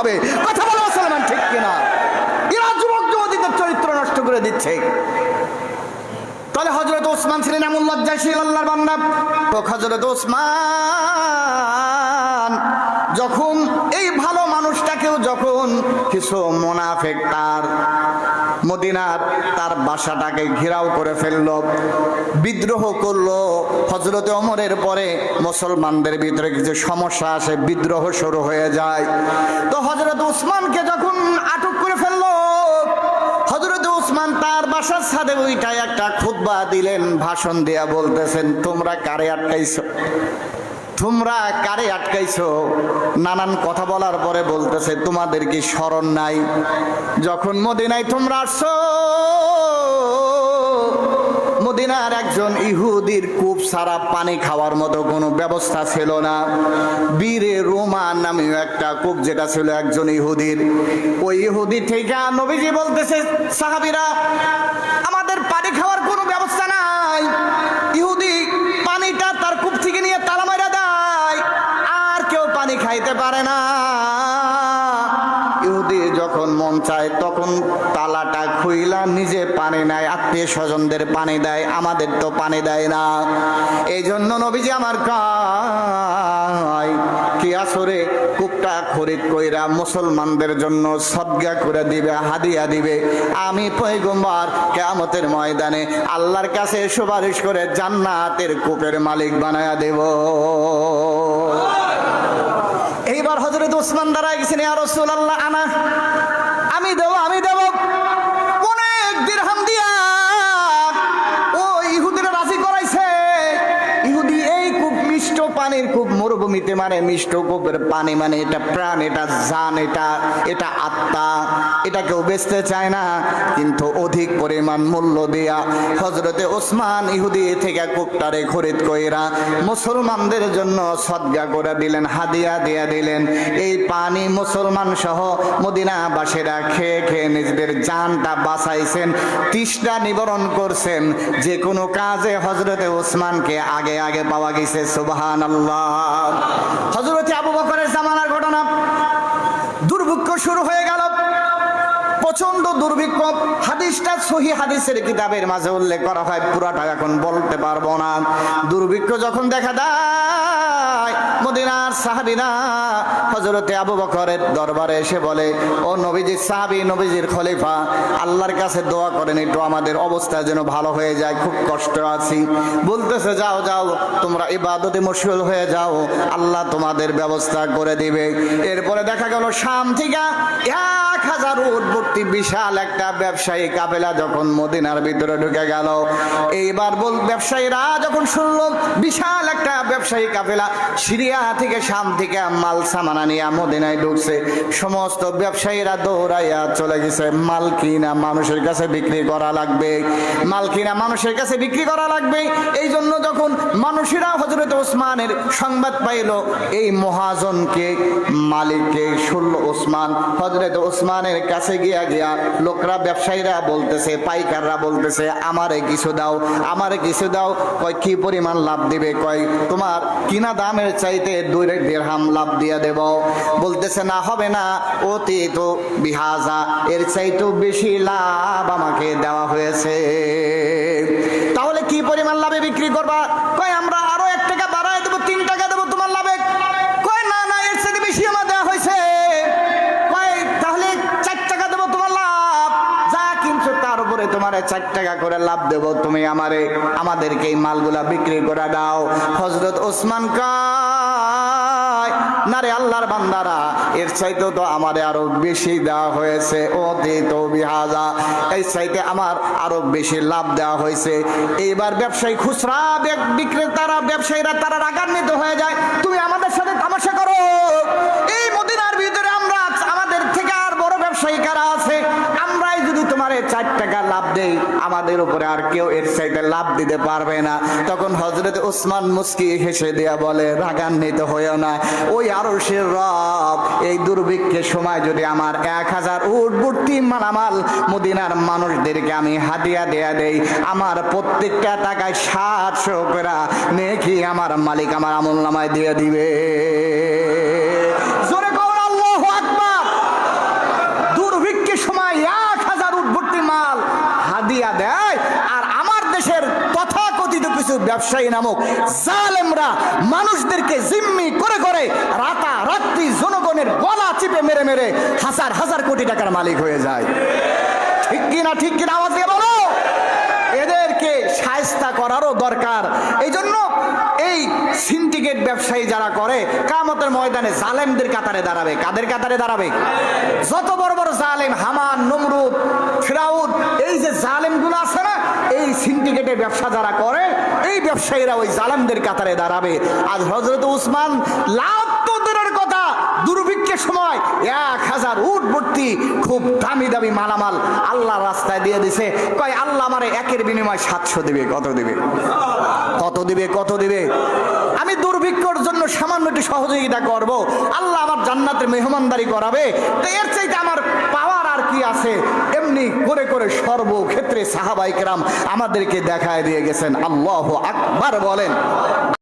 হবে। কথা বলো মুসলমান ঠিক কিনা? এরা যুবক যুবতীদের চরিত্র নষ্ট করে দিচ্ছে। তাহলে হজরত ওসমান ছিলেন এমন লজ্জাশীল আল্লাহর বান্দা। তো হজরত ওসমান, যখন এই ভালো মানুষটাকেও যখন কিছু মোনাফেক তার মদিনার তার বাসাটাকে ঘেরাও করে ফেলল, বিদ্রোহ করল। হজরত অমরের পরে মুসলমানদের ভিতরে কিছু সমস্যা আসে, বিদ্রোহ শুরু হয়ে যায়। তো হজরত উসমানকে যখন আটক করে ফেলল হজরত উসমান তার বাসার সাথে ওইটাই একটা খুতবা দিলেন, ভাষণ দিয়া বলতেছেন, তোমরা কারে আটকাইছো? তোমরা কারে আটকাইছো? নানান কথা বলার পরে বলতেছে, তোমাদের কি স্মরণ নাই? যখন মদিনায় তোমরা আসছো, মদিনার একজন ইহুদির কূপ সারা পানি খাওয়ার মতো কোনো ব্যবস্থা ছিল না। বীরে রোমান নামেও একটা কূপ যেটা ছিল একজন ইহুদির। ওই ইহুদি থেকে নবীজি বলতেছে, সাহাবিরা, আমাদের খাইতে পারে না। ইহুদি যখন মন চায়, তখন তালাটা খুইলা নিজে পানি নেয়, আত্মীয় স্বজনদের পানি দেয়, আমাদের তো পানি দেয় না। এই জন্য নবীজি আমার কায়, কি আসরে খরিদ কইরা মুসলমানদের জন্য সদ্গা করে দিবে, হাদিয়া দিবে? আমি পয়গম্বর, কেয়ামতের ময়দানে আল্লাহর কাছে সুপারিশ করে জান্নাতের কূপের মালিক বানায়া দেব। এইবার হজরত ওসমান দাঁড়ায় গেছেন আনা মরুভূমিতে মানে মিষ্ট কূপের পানি মানে এটা প্রাণ, এটা জান, এটা এটা আত্মা, এটা কেউ বেচতে চায় না। কিন্তু অধিক পরিমাণ মূল্য দেয়া হজরতে ওসমান ইহুদি থেকে কূপটারে খরিদ কইরা মুসলমানদের জন্য সদ্গা করে দিলেন, হাদিয়া দিয়া দিলেন। এই পানি মুসলমান সহ মদিনাবাসীরা খেয়ে খেয়ে নিজেদের জানটা বাঁচাইছেন, তৃষ্ণা নিবারণ করছেন। যে কোনো কাজে হজরতে ওসমানকে আগে আগে পাওয়া গেছে সুবহান আল্লাহ হজরতে আবু বকরের জামানার ঘটনা দুর্ভিক্ষ শুরু হয়ে গেল। প্রচণ্ড দুর্ভিক্ষ হাদিসটা সহি হাদিসের কিতাবের মাঝে উল্লেখ করা হয়, পুরাটা এখন বলতে পারব না। দুর্ভিক্ষ যখন দেখা দেয়, মদিনার সাহাবিনা হজরতে আবু বকরের দরবারে এসে বলে, ও নবীজির সাহাবি, নবীজির খলিফা, আল্লাহর কাছে দোয়া করেন, একটু আমাদের অবস্থা যেন ভালো হয়ে যায়, খুব কষ্ট আছি। বলতেছে, যাও যাও, তোমরা ইবাদতে মশগুল হয়ে যাও, আল্লাহ তোমাদের ব্যবস্থা করে দিবে। এরপরে দেখা গেল, শাম থেকে বিশাল একটা ব্যবসায়ী কাফেলা যখন মদিনার ভিতরে ঢুকে গেল, এইবার বল ব্যবসায়ীরা যখন শুনলো, বিশাল একটা ব্যবসায়ী কাফেলা সিরিয়া থেকে শাম থেকে মাল সামানা নিয়ে মদিনায় ঢুকছে। সমস্ত ব্যবসায়ীরা দৌড়াইয়া চলে গেছে। মাল কিনা মানুষের কাছে বিক্রি করা লাগবে, মাল কিনা মানুষের কাছে বিক্রি করা লাগবে। এই জন্য যখন মানুষেরা হজরত ওসমানের সংবাদ পাইল, এই মহাজনকে, মালিককে শুনল ওসমান হজরত ওসমানের কাছে গিয়া গিয়া লোকরা ব্যবসায়ীরা বলতেছে, পাইকাররা বলতেছে, আমারে কিছু দাও, আমারে কিছু দাও। কয়, কি পরিমাণ লাভ দিবে? কয়, তোমার কিনা দামের চাইতে দুই দেড়হাম লাভ দিয়া দেব। বলতেছে, না, হবে না। অতি তো বিহাজা, এর চাইতেও বেশি লাভ আমাকে দেওয়া হয়েছে। তাহলে কি পরিমাণ লাভে বিক্রি করবা? তোমার চার টাকা করে লাভ দেবো। তুমি আমারে, আমাদেরকে এই মালগুলা বিক্রি করে দাও। হজরত ওসমান রে আল্লাহর বান্দারা, এর চাইতে তো আমারে আরও বেশি দেওয়া হয়েছে। ও তো বিহাজা এই চাইতে আমার আরও বেশি লাভ দেওয়া হয়েছে। এইবার ব্যবসায়ী খুচরা বিক্রেতারা, ব্যবসায়ীরা তারা রাগান্বিত হয়ে যায়। তুমি আমাদের সাথে তামাশা করো। এই মদিনার ভিতরে আমরা, আমাদের থেকে আর বড় ব্যবসায়ী কারা টাকা লাভ দেই আমাদের উপরে আর কেউ এর চাইতে লাভ দিতে পারবে না। তখন হজরত উসমান মুস্কি হেসে দেয়া বলে, রাগান্বিত হয়েও না। ওই আরশের রব, এই দুর্ভিক্ষের সময় যদি আমার এক হাজার উট ভর্তি মালামাল মদিনার মানুষদেরকে আমি হাতিয়া দেয়া দেই, আমার প্রত্যেকটা টাকায় সাতশো করে নেকি আমার মালিক আমার আমল নামায় দিয়ে দিবে জোরে কর আল্লাহু আকবার দুর্ভিক্ষের সময় এক হাজার উট ভর্তি মাল হাদিয়া দিয়া দেয় আর আমার দেশের তথাকথিত কিছু ব্যবসায়ী নামক জালেমরা মানুষদেরকে জিম্মি করে করে রাতা রাত্রি জনগণের গলা চিপে মেরে মেরে হাজার হাজার কোটি টাকার মালিক হয়ে যায়। ঠিক কিনা ঠিক কিনা আওয়াজ দিয়ে বলো? এদেরকে সায়স্তা করারও দরকার। এই জন্য এই সিন্ডিকেট ব্যবসায়ী যারা করে, কামতের ময়দানে জালেমদের কাতারে দাঁড়াবে। কাদের কাতারে দাঁড়াবে? যত বড় বড় জালেম, হামান, নমরুদ ফিরাউদ এই যে জালেমগুলো আছে না, এই সিন্ডিকেটের ব্যবসা যারা করে এই ব্যবসায়ীরা ওই জালেমদের কাতারে দাঁড়াবে। আজ হজরত উসমান কথা দুর্ভিক্ষের সময় এক হাজার খুব দামি দামি মালামাল আল্লাহ রাস্তায় দিয়ে দিছে। কয়, আল্লাহ আমারে একের বিনিময় সাতশো দিবে, কত দিবে? কত দিবে কত দিবে? আমি দুর্ভিক্ষর জন্য সামান্য একটু সহযোগিতা করব। আল্লাহ আমার জান্নাতের মেহমানদারি করাবে। তো এর চাইতে আমার পাওয়ার আর কি আছে? এমনি করে করে সর্বক্ষেত্রে সাহাবাইকেরাম আমাদেরকে দেখায় দিয়ে গেছেন। আল্লাহ আকবার বলেন।